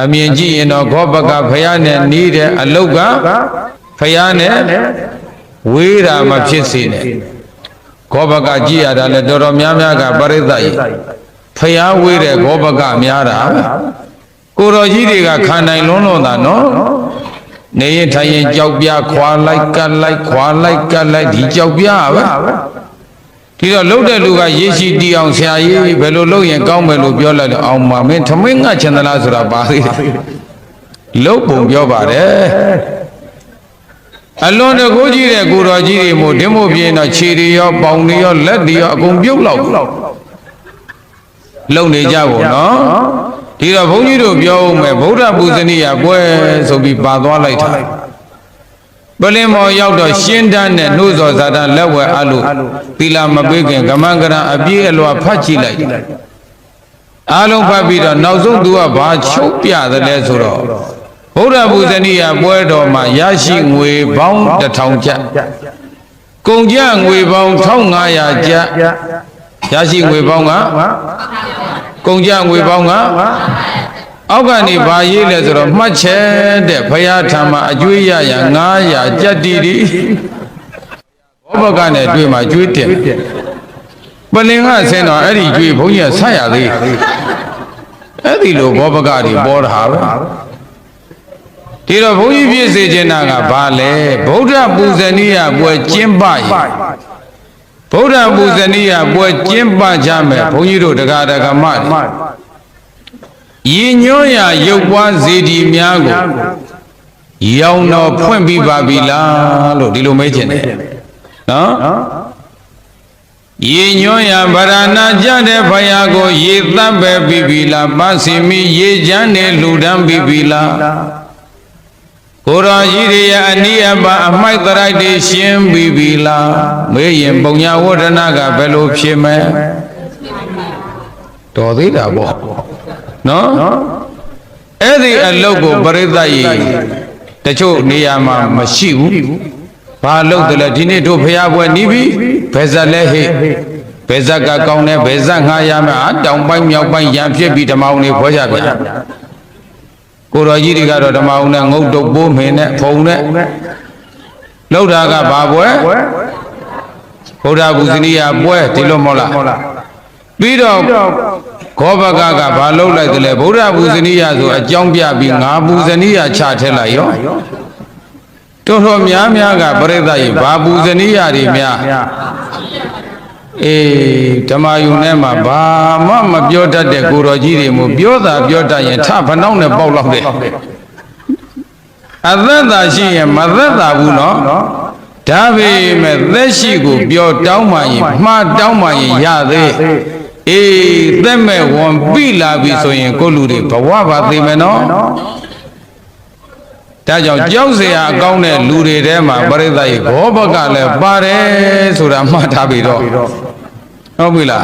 အမြင်ကြည့်ရင်တော့ခောဘကဖယားနဲ့နီးတဲ့အလုတ်ကဖယားနဲ့ဝေးတာမဖြစ်စေနဲ့ခောဘကကြည့်ရတာလဲတော်တော်များများကပရိသတ်ကြီးဖယားဝေးတဲ့ခောဘကများတာကိုတော်ကြီးတွေကခံနိုင်လွန်းလွန်းတာနော်နေရင်ထိုင်ရင်ကြောက်ပြခွာလိုက်ကတ်လိုက်ခွာလိုက်ကတ်လိုက်ဒီကြောက်ပြပဲ ဒီတော့လှုပ်တဲ့လူကရေရှိတီအောင်ဆရာကြီးဘယ်လိုလုပ်ရင်ကောင်းမယ်လို့ပြောလိုက်တော့အောင်မမင်းထမင်းငတ်ချင်သလားဆိုတာပါသေးတယ်လှုပ်ပုံပြောပါတယ်အလွန်တကူကြီးတဲ့ကိုတော်ကြီးတွေမို့ဒင်းမို့ပြင်းတော့ခြေတွေရောပေါင်တွေရောလက်တွေရောအကုန်ပြုတ်လောက်လုံနေကြဖို့နော်ဒီတော့ဘုန်းကြီးတို့ပြောဦးမယ်ဗုဒ္ဓပူဇဏီယပွဲဆိုပြီးပါသွားလိုက်တာ ပလင်မော်ရောက်တော့ရှင်းတန်းနဲ့နှိုးစော်ဇာတလက်ဝဲအလို့သီလာမပေးခင်ကမန်ကရံအပြည့်အလွာဖတ်ကြည့်လိုက်အားလုံးဖတ်ပြီးတော့နောက်ဆုံးသူကဘာချုပ်ပြတယ်လဲဆိုတော့ဗုဒ္ဓပူဇဏီယပွဲတော်မှာရရှိငွေပေါင်းတစ်ထောင်ကျပ်ကုန်ကြငွေပေါင်း1500ကျပ်ရရှိငွေပေါင်းကကုန်ကြငွေပေါင်းက အောက်ကနေဘာရေးလဲဆိုတော့မှတ်ချက်တဲ့ဘုရားထံမှာအကျွေးရရ900ကြက်တီတီဘောဘကနဲ့တွေ့မှာကျွေးတင်ပလင်ကဆင်းတော့အဲ့ဒီကျွေးဘုန်းကြီးကဆက်ရသေးအဲ့ဒီလိုဘောဘကတွေပေါ်တာပဲဒီတော့ဘုန်းကြီးပြည့်စေခြင်းနာကဘာလဲဗုဒ္ဓပူဇဏီယပွဲကျင်းပရင်ဗုဒ္ဓပူဇဏီယပွဲကျင်းပကြမယ်ဘုန်းကြီးတို့တရားဓမ္မတွေ ရည်ညွှန်းရာရုပ်ပွားစေတီများကိုရောင်တော်ဖွင့်ပြီးပါပြီလားလို့ဒီလိုမေးချင်တယ်နော်ရည်ညွှန်းရာဗရဏကြတဲ့ဖယားကိုရေတပ်ပဲပြီးပြီလားပန်းစီမီရေချမ်းနေလူတန်းပြီးပြီလားကိုတော်ကြီးတွေရဲ့အနိယပအမိုက်တရိုက်တွေရှင်းပြီးပြီလားမေးရင်ပုံညာဝဒနာကဘယ်လိုဖြစ်မလဲတော်သေးတာပေါ့ နော်အဲ့ဒီအလုတ်ကိုပရိသတ်ကြီးတချို့နေရာမှာမရှိဘူးဘာလို့တလဲဒီနေ့တို့ဖျားပွဲနီးပြီဘယ်ဇက်လဲဟိဘယ်ဇက်ကကောင်းတယ်ဘယ်ဇက်ငှားရမယ်အတောင်ပိုင်းမြောက်ပိုင်းရံဖြစ်ပြီးဓမ္မအောင်တွေဖွဲကြပြန်ကိုတော်ကြီးတွေကတော့ဓမ္မအောင်နဲ့ငုတ်တုတ်ပိုးမင်းနဲ့ဖုံနဲ့လောက်တာကဘာပွဲဘုရားဘူးဇနီးယပွဲဒီလိုမဟုတ်လားပြီးတော့ ခောဘကကဘာလုပ်လိုက်တယ်လဲဗုဒ္ဓပူဇနီယဆိုအကြောင်းပြပြီးငါပူဇနီယချထည့်လိုက်ရောတော်တော်များများကပြိဿကြီးဘာပူဇနီယတွေများအေးဓမ္မယုံထဲမှာဘာမှမပြောတတ်တဲ့ကိုတော်ကြီးတွေမို့ပြောတာပြောတတ်ရင်ထဖနှောင်းနဲ့ပေါက်လောက်တယ်အသက်သာရှိရင်မသက်သာဘူးနော်ဒါပေမဲ့သက်ရှိကိုပြောတောင်းမှရင်မှားတောင်းမှရင်ရသေး အေးသက်မဲ့ဝန်ပြီလာပြီဆိုရင်ကိုလူတွေဘဝပါသိမယ်နော်ဒါကြောင့်ကြောက်စရာအကောင်းတဲ့လူတွေထဲမှာပရိသတ်ရေဂောဘကလည်းပါတယ်ဆိုတာမှတ်ထားပြီတော့ဟုတ်ပြီလား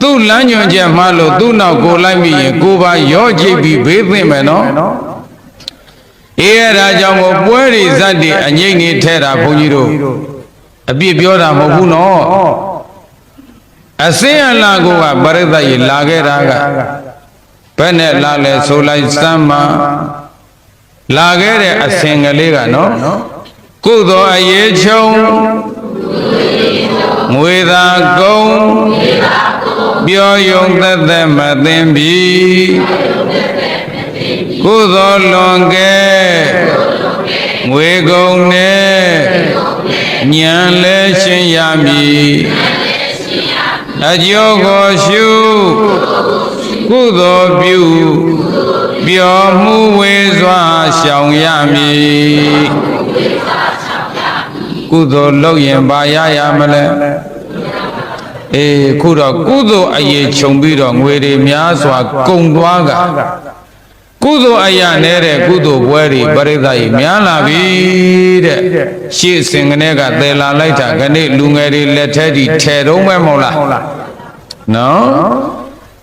သူ့လမ်းညွန်ချက်မှလို့သူ့နောက်ကိုလိုက်မိရင်ကိုပါရော့ကြည့်ပြီးဘေးသင့်မယ်နော်အေးအဲ့ဒါကြောင့်ကိုပွဲတွေဇတ်တွေအငိမ့်နေထဲတာဘုန်းကြီးတို့အပြစ်ပြောတာမဟုတ်ဘူးနော် အစင်းအလားကိုကပရိသတ်ရေလာခဲ့တာကဘယ်နဲ့လာလဲဆိုလိုက်စမ်းမှာလာခဲ့တဲ့အစင်ကလေးကနော်ကုသိုလ်အရေးချုံငွေသာကုံပြောယုံသက်သက်မသိမ့်ပြီကုသိုလ်လွန်ကဲငွေကုန်နဲ့ညံလဲရှင်းရမည် အကျိုးကိုရှုကုသိုလ်ပြုပျော်မှုဝေစွာရှောင်ရမည်ကုသိုလ်လုပ်ရင်ဘာရရမလဲအေးခုတော့ကုသိုလ်အရေးခြုံပြီးတော့ငွေတွေများစွာကုန်သွားက ကုသိုလ်အရာနဲ့တဲ့ကုသိုလ်ပွဲတွေပရိသတ်ကြီးများလာပြီတဲ့ရှေ့စင်ကနေကသယ်လာလိုက်တာခဏလူငယ်တွေလက်ထဲဒီထဲတော့မဲမဟုတ်လားနော်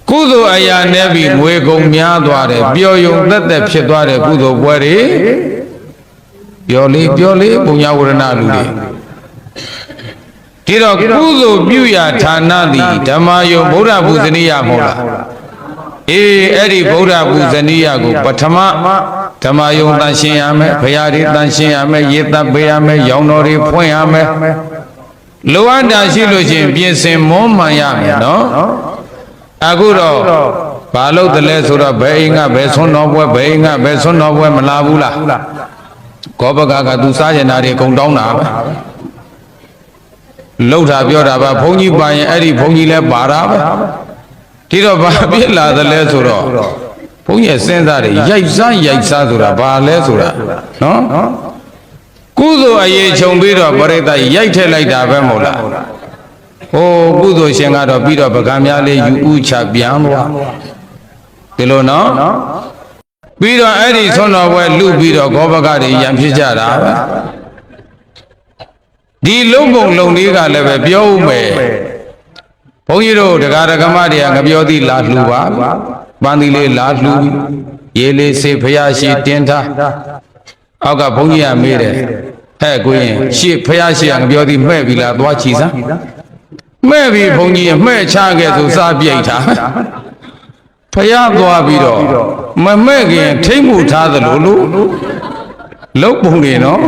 ကုသိုလ်အရာနဲ့ပြီးငွေကုန်များသွားတယ်ပျော်ယုံသက်သက်ဖြစ်သွားတဲ့ကုသိုလ်ပွဲတွေပျော်လေးပျော်လေးဘုံညာဝရဏလူတွေဒီတော့ကုသိုလ်ပြုရာဌာနသည်ဓမ္မယုံဗုဒ္ဓဘုဇနိယမဟုတ်လား အေးအဲ့ဒီဗုဒ္ဓပူဇနီယကိုပထမဓမ္မယုံတန်ရှင်းရမယ်ဘုရားတွေတန်ရှင်းရမယ်ရေတပ်ပေးရမယ်ရောင်တော်တွေဖွင့်ရမယ်လိုအပ်တာရှိလို့ချင်းပြင်ဆင်မွမ်းမှန်ရမယ်နော်အခုတော့ဘာလို့တလဲဆိုတော့ဘယ်အိမ်ကဘယ်ဆွန်းတော်ပွဲဘယ်အိမ်ကဘယ်ဆွန်းတော်ပွဲမလာဘူးလားကောပကကသူစားကျင်တာတွေအကုန်တောင်းတာပဲလှုပ်တာပြောတာပါဘုန်းကြီးပါရင်အဲ့ဒီဘုန်းကြီးလည်းပါတာပဲ ဒီတော့ဘာဖြစ်လာသလဲဆိုတော့ဘုန်းကြီးစဉ်းစားတယ်ရိုက်စားရိုက်စားဆိုတာဘာလဲဆိုတာနော်ကုသိုလ်အရေးခြုံပြီးတော့ပရိသတ်ရိုက်ထည့်လိုက်တာပဲမဟုတ်လားဟိုကုသိုလ်ရှင်ကတော့ပြီးတော့ပကံများလေးယူဥချပြန်သွားဒီလိုနော်ပြီးတော့အဲ့ဒီဆွမ်းတော်ပွဲလူပြီးတော့ဂောဘကတွေရံဖြစ်ကြတာပဲဒီလုံပုံလုံလေးကလည်းပဲပြောဦးမယ်ဘု န်းကြီးတို့တရားဓမ္မတွေကငပြောသီလာလှူပါပန်းသီလေးလာလှူရေလေးစေဖျားရှိတင်းထားအောက်ကဘုန်းကြီးကမေးတယ်ဟဲ့ကိုရင်ရှေ့ဖျားရှိကငပြောသီမှဲ့ပြီလားသွားချီစမ်းမှဲ့ပြီဘုန်းကြီးမှဲ့ချခဲ့ဆိုစားပြိတ်ထားဖျားသွားပြီးတော့မမဲ့ခင်ထိမ့်မှုထားသလိုလို့လုတ်ပုံနေနော်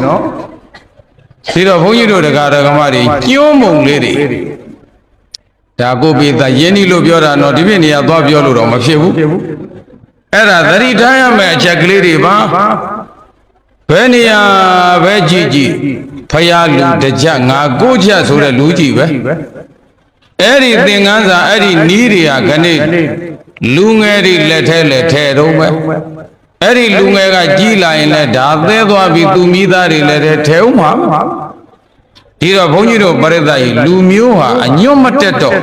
ဒီတော့ဘုန်းကြီးတို့တရားဓမ္မတွေညှိုးမုံလေးတွေ ဒါကိုပိသယင်းဒီလို့ပြောတာတော့ဒီပြည့်နေရာသွားပြောလို့တော့မဖြစ်ဘူးအဲ့ဒါသတိထားရမယ့်အချက်ကလေးတွေပါဘယ်နေရာပဲကြည့်ကြည့်ဖယားလူတစ်ချက်ငါကိုချက်ဆိုတဲ့လူကြီးပဲအဲ့ဒီသင်္ကန်းစာအဲ့ဒီနီးတွေကခဏလူငယ်တွေလက်ထဲလက်ထဲတော့ပဲအဲ့ဒီလူငယ်ကကြီးလာရင်လည်းဒါသဲသွားပြီးသူမိသားတွေလည်းထဲဦးမှာ ဒီတော့ဘုန်းကြီးတို့ပရိသတ်ကြီးလူမျိုးဟာအညွတ်မတက်တော့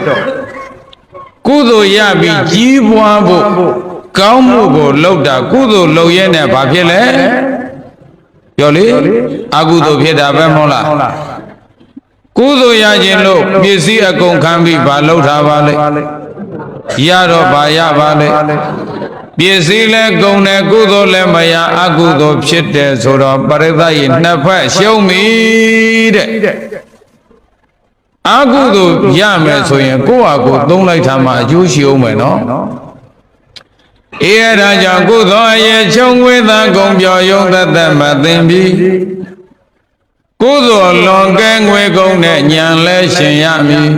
ကုသိုလ်ရပြီးကြီးပွားဖို့ကောင်းမှုကိုလုပ်တာကုသိုလ်လုပ်ရဲနဲ့ဘာဖြစ်လဲပြောလေအကုသိုလ်ဖြစ်တာပဲမဟုတ်လားကုသိုလ်ရခြင်းလို့ပစ္စည်းအကုန်ခံပြီးဘာလုပ်တာပါလဲရတော့ဘာရပါလဲ ပစ္စည်းလည်းကုန်တယ်ကုသိုလ်လည်းမရအကုသိုလ်ဖြစ်တယ်ဆိုတော့ပရိသတ်ကြီးနှစ်ဖက်ရှုံးပြီတဲ့အကုသိုလ်ရမယ်ဆိုရင်ကိုယ့်ဟာကိုယ်သုံးလိုက်တာမှအကျိုးရှိအောင်မယ်နော်အေးအဲ့ဒါကြောင့်ကုသိုလ်အရေးချုံဝေသကုံပြောယုံသက်သက်မသိမ့်ပြီကုသိုလ်လွန်ကဲငွေကုန်တဲ့ဉာဏ်လဲရှင်ရမည်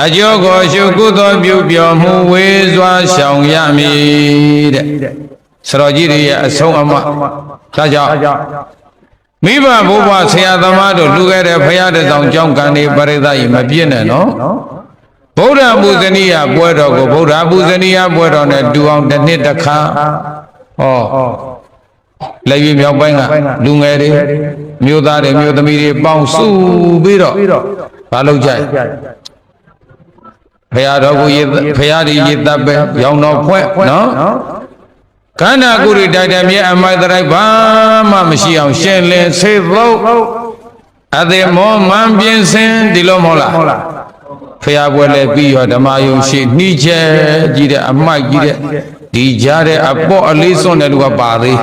အကျိုးကိုရှုကုသိုလ်ပြုပြောမှုဝေစွာရှောင်ရမည်တဲ့ဆရာကြီးတွေရဲ့အဆုံးအမဒါကြောင့်မိဘဘိုးဘွားဆရာသမားတို့လူခဲ့တဲ့ဖရာတဆောင်ကြောင်းကံနေပရိသတ်ကြီးမပြည့်နဲ့နော်ဗုဒ္ဓပူဇနီယပွဲတော်ကိုဗုဒ္ဓပူဇနီယပွဲတော်နဲ့တူအောင်တစ်နှစ်တစ်ခါဟောလက်ရွေးမြောက်ပိုင်းကလူငယ်တွေမျိုးသားတွေမျိုးသမီးတွေပေါင်းစုပြီးတော့မလုပ်ကြ ဖရာတော်ကိုရေဖရာဒီရေတပ်ပဲရောင်တော်ဖွဲ့နော်ခန္ဓာကိုယ်တွေတိုက်တယ်မြေအမိုက်တိုက်ဘာမှမရှိအောင်ရှင်းလင်းဆေးဖို့အသေးမောမှန်ပြင်းစင်ဒီလိုမဟုတ်လားဖရာပွဲလည်းပြီးရောဓမ္မယုံရှိနှိချက်ကြီးတဲ့အမိုက်ကြီးတဲ့ဒီကြားတဲ့အပေါ့အလေးစွန့်တဲ့လူကပါသေး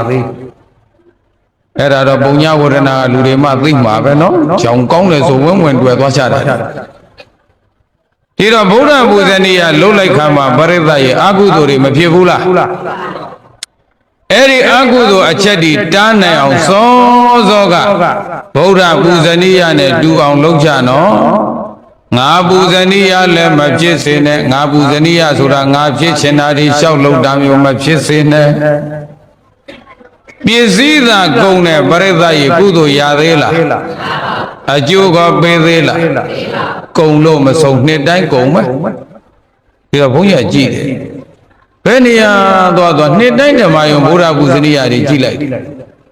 အဲ့ဒါတော့ပုံညာဝရဏကလူတွေမှသိမှာပဲနော်ကြောင်ကောင်းတယ်ဆိုဝင်းဝင်တွေ့သွားချတာ ဒီတော့ဗုဒ္ဓဘုဇနီယလှုပ်လိုက်ခါမှာပရိသတ်ရဲ့အာဟုသိုလ်တွေမဖြစ်ဘူးလားအဲ့ဒီအာဟုသိုလ်အချက်ဒီတားနိုင်အောင်စောစောကဗုဒ္ဓဘုဇနီယနဲ့တူအောင်လုပ်ကြနော်ငါပူဇနီယလည်းမဖြစ်စေနဲ့ငါပူဇနီယဆိုတာငါဖြစ်ချင်တာဒီလျှောက်လုံးတာမျိုးမဖြစ်စေနဲ့ပစ္စည်းသာကုန်တဲ့ပရိသတ်ရဲ့ကုသိုလ်ရသေးလား အကျိုးကပေးသေးလားကုံလို့မဆုံးနှစ်တိုင်းကုံမယ်ဒီတော့ဘုန်းကြီးကကြည့်တယ်ဘယ်နေရာသွားသွားနှစ်တိုင်းဓမ္မယုံဘုရားပူဇနီယတွေကြည့်လိုက်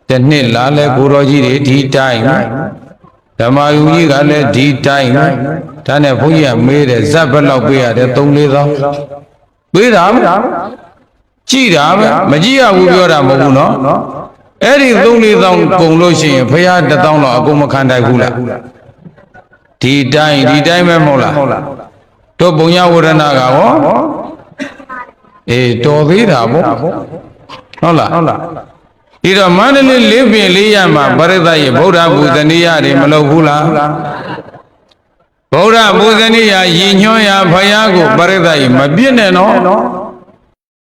တနှစ်လားလဲဘုရောကြီးတွေဒီတိုင်းဓမ္မယုံကြီးကလည်းဒီတိုင်းဒါနဲ့ဘုန်းကြီးကမေးတယ်ဇက်ဘက်လောက်ပေးရတယ်3 4သောင်းပေးတာမကြည့်တာပဲမကြည့်ရဘူးပြောတာမဟုတ်ဘူးနော် အဲ့ဒီ3 4သောင်းကုန်လို့ရှိရင်ဖះတစ်သောင်းတော့အကုန်မခံနိုင်ဘူးလားဒီတိုင်းဒီတိုင်းပဲမဟုတ်လားတို့ဘုံညဝရဏကရောအေးတော်သေးတာပေါ့ဟုတ်လားဟုတ်လားဒီတော့မန္တလေးလေးပင်လေးရမှာပရိသတ်ရဲ့ဗုဒ္ဓဘုဇနီယတွေမလုပ်ဘူးလားဗုဒ္ဓဘုဇနီယရည်ညွှန်းရာဖယားကိုပရိသတ်ရဲ့မပြည့်နဲ့နော်